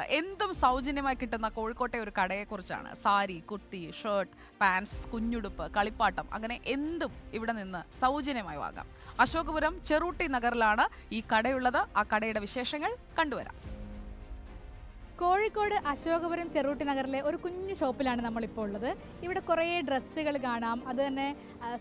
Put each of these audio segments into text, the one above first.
പറയുന്നത് എന്തും സൗജന്യമായി കിട്ടുന്ന കോഴിക്കോട്ടെ ഒരു കടയെക്കുറിച്ചാണ്. സാരി കുർത്തി ഷർട്ട് പാൻസ് കുഞ്ഞുടുപ്പ് കളിപ്പാട്ടം അങ്ങനെ എന്തും ഇവിടെ നിന്ന് സൗജന്യമായി വാങ്ങാം. അശോകപുരം ചെറുട്ടി നഗറിലാണ് ഈ കടയുള്ളത്. ആ കടയുടെ വിശേഷങ്ങൾ കണ്ടുവരാം. കോഴിക്കോട് അശോകപുരം ചെറുട്ടി നഗറിലെ ഒരു കുഞ്ഞു ഷോപ്പിലാണ് നമ്മളിപ്പോൾ ഉള്ളത്. ഇവിടെ കുറേ ഡ്രസ്സുകൾ കാണാം. അത് തന്നെ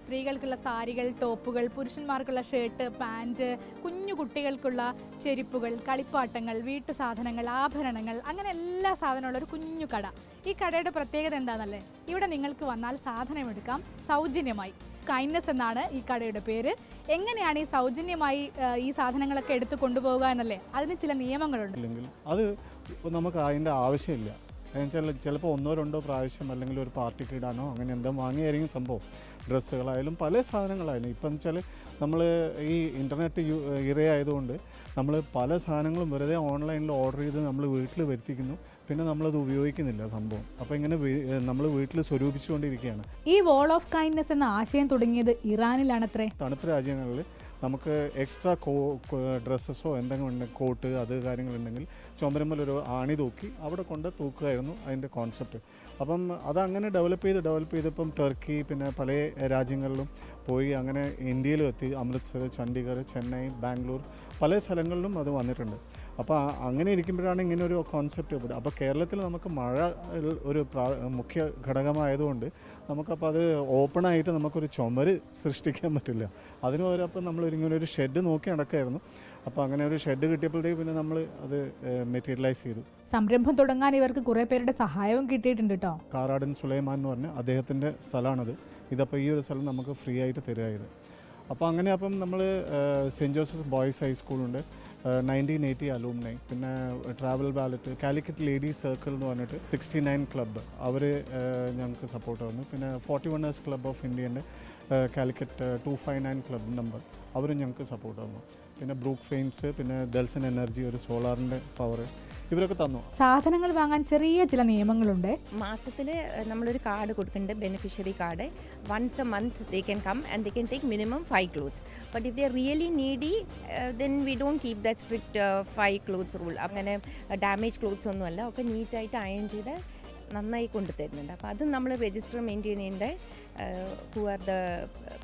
സ്ത്രീകൾക്കുള്ള സാരികൾ ടോപ്പുകൾ പുരുഷന്മാർക്കുള്ള ഷർട്ട് പാന്റ് കുഞ്ഞു കുട്ടികൾക്കുള്ള ചെരുപ്പുകൾ കളിപ്പാട്ടങ്ങൾ വീട്ടു സാധനങ്ങൾ ആഭരണങ്ങൾ അങ്ങനെ എല്ലാ സാധനമുള്ള ഒരു കുഞ്ഞു കട. ഈ കടയുടെ പ്രത്യേകത എന്താണെന്നല്ലേ ഇവിടെ നിങ്ങൾക്ക് വന്നാൽ സാധനം എടുക്കാം. സൗജന്യമായി. കൈൻഡ്നസ് എന്നാണ് ഈ കടയുടെ പേര്. എങ്ങനെയാണ് ഈ സൗജന്യമായി ഈ സാധനങ്ങളൊക്കെ എടുത്ത് കൊണ്ടുപോകുക എന്നല്ലേ? അതിന് ചില നിയമങ്ങളുണ്ട്. ഇല്ലെങ്കിൽ അത് നമുക്ക് അതിന്റെ ആവശ്യമില്ല. ചിലപ്പോൾ ഒന്നോ രണ്ടോ പ്രാവശ്യം അല്ലെങ്കിൽ ഒരു പാർട്ടിക്ക് ഇടാനോ അങ്ങനെ എന്തോ വാങ്ങിയായിരിക്കും സംഭവം. ഡ്രസ്സുകളായാലും പല സാധനങ്ങളായാലും ഇപ്പം വെച്ചാൽ നമ്മൾ ഈ ഇന്റർനെറ്റ് ഇറയായതുകൊണ്ട് നമ്മൾ പല സാധനങ്ങളും വെറുതെ ഓൺലൈനിൽ ഓർഡർ ചെയ്ത് നമ്മൾ വീട്ടിൽ വരുത്തിക്കുന്നു. പിന്നെ നമ്മളത് ഉപയോഗിക്കുന്നില്ല സംഭവം. അപ്പോൾ ഇങ്ങനെ നമ്മൾ വീട്ടിൽ സ്വരൂപിച്ചുകൊണ്ടിരിക്കുകയാണ്. ഈ വോൾ ഓഫ് കൈൻഡ്നെസ് എന്ന ആശയം തുടങ്ങിയത് ഇറാനിലാണത്രേ? തണുപ്പ് രാജ്യങ്ങളിൽ നമുക്ക് എക്സ്ട്രാ കോ ഡ്രസ്സസോ എന്തെങ്കിലും ഉണ്ടെങ്കിൽ കോട്ട് അത് കാര്യങ്ങളുണ്ടെങ്കിൽ ചുമരമ്മലൊരു ആണി തൂക്കി അവിടെ കൊണ്ട് തൂക്കുകയായിരുന്നു അതിന്റെ കോൺസെപ്റ്റ് അപ്പം അതങ്ങനെ ഡെവലപ്പ് ചെയ്ത് ഡെവലപ്പ് ചെയ്ത് ഇപ്പം ടർക്കി പിന്നെ പല രാജ്യങ്ങളിലും പോയി അങ്ങനെ ഇന്ത്യയിലും എത്തി. അമൃത്സർ ചണ്ഡീഗഡ് ചെന്നൈ ബാംഗ്ലൂർ പല സ്ഥലങ്ങളിലും അത് വന്നിട്ടുണ്ട്. അപ്പോൾ അങ്ങനെ ഇരിക്കുമ്പോഴാണ് ഇങ്ങനെ ഒരു കോൺസെപ്റ്റ് ഇവിടെ അപ്പോൾ കേരളത്തിൽ നമുക്ക് മഴ ഒരു മുഖ്യ ഘടകമായതുകൊണ്ട് നമുക്കപ്പോൾ അത് ഓപ്പണായിട്ട് നമുക്കൊരു ചുമര് സൃഷ്ടിക്കാൻ പറ്റില്ല. അതിന് പകരം അപ്പം നമ്മൾ ഇങ്ങനെ ഒരു ഷെഡ് നോക്കി നടക്കായിരുന്നു. അപ്പോൾ അങ്ങനെ ഒരു ഷെഡ് കിട്ടിയപ്പോഴത്തേക്ക് പിന്നെ നമ്മൾ അത് മെറ്റീരിയലൈസ് ചെയ്തു. സംരംഭം തുടങ്ങാൻ ഇവർക്ക് കുറേ പേരുടെ സഹായവും കിട്ടിയിട്ടുണ്ട് കേട്ടോ കാറാടൻ സുലൈമാൻ എന്ന് പറഞ്ഞ അദ്ദേഹത്തിന്റെ സ്ഥലമാണത്. ഇതപ്പോൾ ഈ ഒരു സ്ഥലം നമുക്ക് ഫ്രീ ആയിട്ട് തരുമായിരുന്നു അപ്പോൾ അങ്ങനെ അപ്പം നമ്മൾ സെന്റ് ജോസഫ് ബോയ്സ് ഹൈസ്കൂളുണ്ട്. നയന്റീൻ എയ്റ്റി അലൂമിനൈ പിന്നെ ട്രാവൽ ബാലറ്റ് കാലിക്കറ്റ് ലേഡീസ് സർക്കിൾ എന്ന് പറഞ്ഞിട്ട് സിക്സ്റ്റി നയൻ ക്ലബ്ബ് അവർ ഞങ്ങൾക്ക് സപ്പോർട്ട് തന്നു. പിന്നെ forty oners club of ഇന്ത്യന്റെ Calicut two five nine club number അവരും ഞങ്ങൾക്ക് സപ്പോർട്ട് തന്നു. പിന്നെ ബ്രൂക്ക് ഫെയിൻസ് പിന്നെ ദൽസൺ എനർജി ഒരു സോളാറിന്റെ പവർ ഇവരൊക്കെ തന്നു. സാധനങ്ങൾ വാങ്ങാൻ ചെറിയ ചില നിയമങ്ങളുണ്ട്. മാസത്തിൽ നമ്മളൊരു കാർഡ് കൊടുക്കുന്നുണ്ട് beneficiary card. Once a month they can come and they can take minimum five clothes but if they really needy then we don't keep that strict five clothes rule അങ്ങനെ ഡാമേജ് ക്ലോത്ത്സ് ഒന്നുമല്ല. ഒക്കെ നീറ്റായിട്ട് iron ചെയ്ത് നന്നായി കൊണ്ടു തരുന്നുണ്ട് അപ്പോൾ അത് നമ്മൾ രജിസ്റ്റർ മെയിന്റെയിൻ ചെയ്യേണ്ട who are the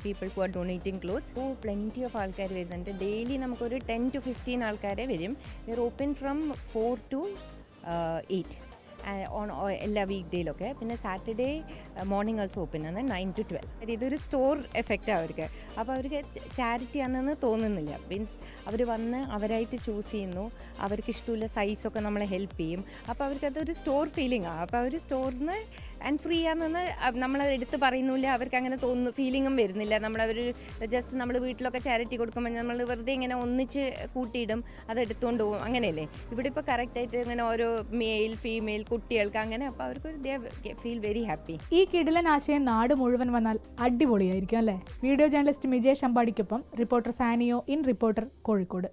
people who are donating clothes who plenty of ആൾക്കാർ വരുന്നുണ്ട്. ഡെയിലി നമുക്കൊരു ടെൻ ടു ഫിഫ്റ്റീൻ ആൾക്കാരെ വരും. We are open from four to eight on എല്ലാ വീക്ക് ഡേയിലൊക്കെ പിന്നെ സാറ്റർഡേ മോർണിംഗ് ഓൾസോ ഓപ്പൺ ആണ് നയൻ ടു ട്വൽവ് ഇതൊരു സ്റ്റോർ എഫക്റ്റ് അവർക്ക്. അപ്പോൾ അവർക്ക് ചാരിറ്റി ആണെന്ന് തോന്നുന്നില്ല. മീൻസ് അവർ വന്ന് അവരായിട്ട് ചൂസ് ചെയ്യുന്നു. അവർക്ക് ഇഷ്ടമുള്ള സൈസൊക്കെ നമ്മളെ ഹെൽപ്പ് ചെയ്യും. അപ്പോൾ അവർക്കതൊരു സ്റ്റോർ ഫീലിംഗ് ആണ് അപ്പോൾ അവർ സ്റ്റോറിൽ നിന്ന് ആൻഡ് ഫ്രീ ആണെന്ന് നമ്മളത് എടുത്ത് പറയുന്നില്ല. അവർക്ക് അങ്ങനെ തോന്നുന്നു ഫീലിങ്ങും വരുന്നില്ല. നമ്മളവർ ജസ്റ്റ് നമ്മൾ വീട്ടിലൊക്കെ ചാരിറ്റി കൊടുക്കുമ്പോൾ നമ്മൾ വെറുതെ ഇങ്ങനെ ഒന്നിച്ച് കൂട്ടിയിടും അത് എടുത്തുകൊണ്ട് പോകും അങ്ങനെയല്ലേ? ഇവിടെ ഇപ്പോൾ കറക്റ്റായിട്ട് ഇങ്ങനെ ഓരോ മെയിൽ ഫീമെയിൽ കുട്ടികൾക്ക് അങ്ങനെ അപ്പോൾ അവർക്ക് ദേ ഫീൽ വെരി ഹാപ്പി ഈ കിടിലൻ ആശയം നാട് മുഴുവൻ വന്നാൽ അടിപൊളിയായിരിക്കും അല്ലേ? Video journalist Mijesh അമ്പാടിക്കൊപ്പം reporter Saniyo in reporter Kozhikode.